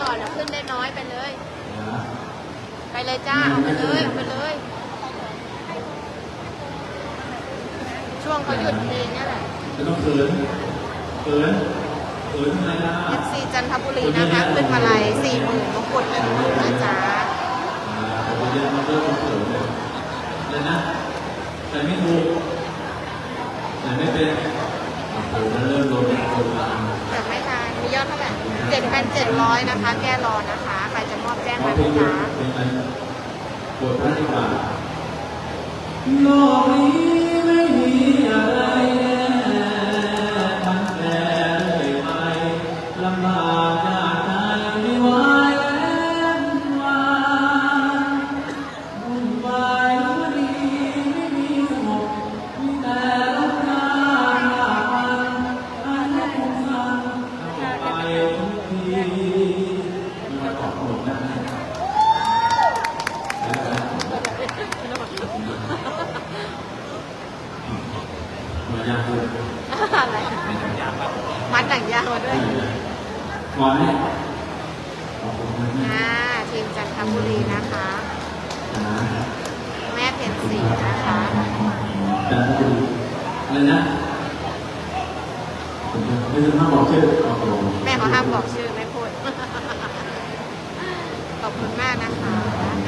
ก่อนนะขึ้นได้น้อยไปเลย ไปเลยจ้าออกไปเลยออกไปเลย ช่วงเขาหยุดเพลงเนี่ยแหละจะต้องเขินเขินเขินทำไมล่ะ FC จันทบุรีนะคะ ขึ้นมาลัยสี่หมื่นมงกุฎหนึ่งหมื่นนะจ๊ะอ่าผมเรียนมาเริ่มเขินเลยเลยนะ แต่ไม่ถูกแต่ไม่เป็นโอ้โหมันเริ่มลงโดนลามแต่ไม่ทันมี ยวเท่าไหร่เจ็ดพันเจ็ดร้อยนะคะ แก้รอนะคะ ใครจะมอบแจ้งมาเพลนะงหยุดจ๊ะเพลงอะไรบทพานี้ มาขอบหมดนะมายากอะไรมัดหนังยางมาด้วยก่อนนี่ยขอบคุณมากอ่าทีมจันทบุรีนะคะ แม่เพนสีนะคะจันทบุรีอะไรนะผมไม่รู้ห้ามบอกชื่อแม่เขาห้ามบอกชื่อ คุณมากนะคะ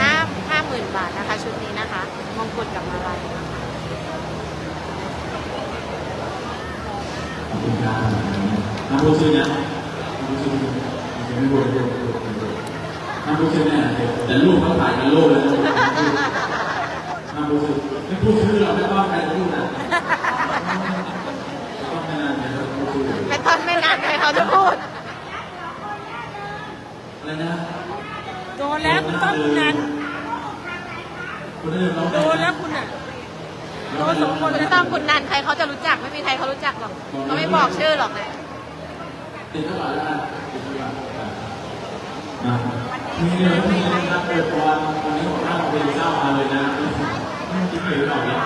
ห้าห้าหมื่นบาทนะคะ ชุดนี้นะคะ มงกุฎกับมาลัยนะคะขอบคุณครับห้ามพูดชื่อนะห้ามพูดชื่อไม่พูดไม่พูดไม่พูดไม่พูดห้ามพูดชื่อแน่แต่ลูกเขาถ่ายกันลูกเลยห้ามพูดชื่อไม่พูดชื่อเราไม่ต้องใครจะพูดนะต้องไม่นานเดี๋ยวพูดชื่อไม่ต้นไม่นานเลยเขาจะพูด อะไรนะ โดน แล้วคุณต้องคุณนันคุณได้ร้องโดนแล้วคุณอะโดนสองคนคุณต้องคุณนันใครเขาจะรู้จักไม่มีใครเขารู้จักหรอกเขาไม่บอกชื่อหรอกนะติดเท่าไหร่แล้วกันติดเท่าไหร่นะมีเรื่องที่นะครับเปิดบอลวันนี้ผมนั่งเป็นเจ้ามาเลยนะไม่คิดถึงหรอกเนี่ย